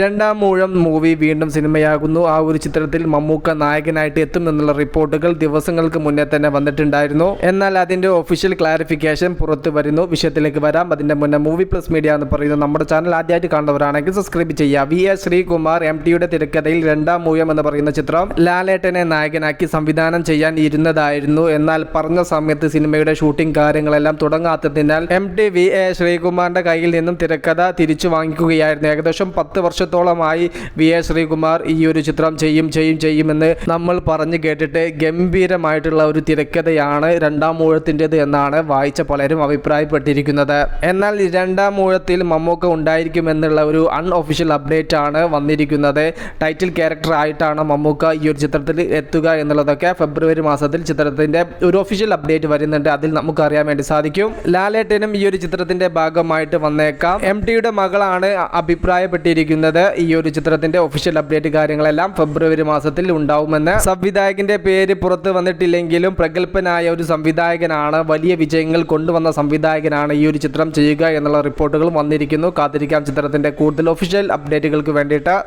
രണ്ടാം മൂഴം മൂവി വീണ്ടും സിനിമയാകുന്നു. ആ ഒരു ചിത്രത്തിൽ മമ്മൂക്ക നായകനായിട്ട് എത്തുമെന്നുള്ള റിപ്പോർട്ടുകൾ ദിവസങ്ങൾക്ക് മുന്നേ തന്നെ വന്നിട്ടുണ്ടായിരുന്നു. എന്നാൽ അതിന്റെ ഒഫീഷ്യൽ ക്ലാരിഫിക്കേഷൻ പുറത്തു വരുന്നു. വിഷയത്തിലേക്ക് വരാം. അതിന്റെ മുന്നേ മൂവി പ്ലസ് മീഡിയ എന്ന് പറയുന്ന നമ്മുടെ ചാനൽ ആദ്യമായിട്ട് കാണുന്നവരാണെങ്കിൽ സബ്സ്ക്രൈബ് ചെയ്യുക. വി എസ് ശ്രീകുമാർ എം ടിയുടെ തിരക്കഥയിൽ രണ്ടാം മൂഴം എന്ന് പറയുന്ന ചിത്രം ലാലേട്ടനെ നായകനാക്കി സംവിധാനം ചെയ്യാൻ ഇരുന്നതായിരുന്നു. എന്നാൽ പറഞ്ഞ സമയത്ത് സിനിമയുടെ ഷൂട്ടിംഗ് കാര്യങ്ങളെല്ലാം തുടങ്ങാത്തതിനാൽ എം ടി വി എ ശ്രീകുമാറിന്റെ കയ്യിൽ നിന്നും തിരക്കഥ തിരിച്ചു വാങ്ങിക്കുകയായിരുന്നു. ഏകദേശം പത്ത് വർഷത്തോളമായി വി എ ശ്രീകുമാർ ഈ ഒരു ചിത്രം ചെയ്യും ചെയ്യും ചെയ്യുമെന്ന് നമ്മൾ പറഞ്ഞു കേട്ടിട്ട് ഗംഭീരമായിട്ടുള്ള ഒരു തിരക്കഥയാണ് രണ്ടാം മൂഴത്തിന്റെത് എന്നാണ് വായിച്ച പലരും അഭിപ്രായപ്പെട്ടിരിക്കുന്നത്. എന്നാൽ രണ്ടാം മൂഴത്തിൽ മമ്മൂക്ക ഉണ്ടായിരിക്കുമെന്നുള്ള ഒരു അൺഒഫീഷ്യൽ അപ്ഡേറ്റ് ആണ് വന്നിരിക്കുന്നത്. ടൈറ്റിൽ ക്യാരക്ടർ ആയിട്ടാണ് മമ്മൂക്ക ഈ ഒരു ചിത്രത്തിൽ എത്തുക എന്നുള്ളതൊക്കെ ഫെബ്രുവരി മാസത്തിൽ ചിത്രത്തിന്റെ ഒരു ഒഫീഷ്യൽ അപ്ഡേറ്റ് വരുന്നുണ്ട്. അതിൽ നമുക്ക് അറിയാൻ വേണ്ടി സാധിക്കും. ലാലേട്ടനും ഈ ഒരു ചിത്രത്തിന്റെ ഭാഗമായിട്ട് വന്നേക്കാം. എം ടിയുടെ മകളാണ് അഭിപ്രായപ്പെട്ടിരിക്കുന്നത്. ഈ ഒരു ചിത്രത്തിന്റെ ഒഫീഷ്യൽ അപ്ഡേറ്റ് കാര്യങ്ങളെല്ലാം ഫെബ്രുവരി മാസത്തിൽ ഉണ്ടാവുമെന്ന്. സംവിധായകന്റെ പേര് പുറത്ത് വന്നിട്ടില്ലെങ്കിലും പ്രഗത്ഭനായ ഒരു സംവിധായകനാണ് വലിയ വിജയങ്ങൾ കൊണ്ടുവന്ന സംവിധായകനാണ് ഈ ഒരു ചിത്രം ചെയ്യുക എന്നുള്ള റിപ്പോർട്ടുകളും വന്നിരിക്കുന്നു. കാത്തിരിക്കാം ചിത്രത്തിന്റെ കൂടുതൽ ഒഫീഷ്യൽ അപ്ഡേറ്റുകൾക്ക് വേണ്ടിയിട്ട്.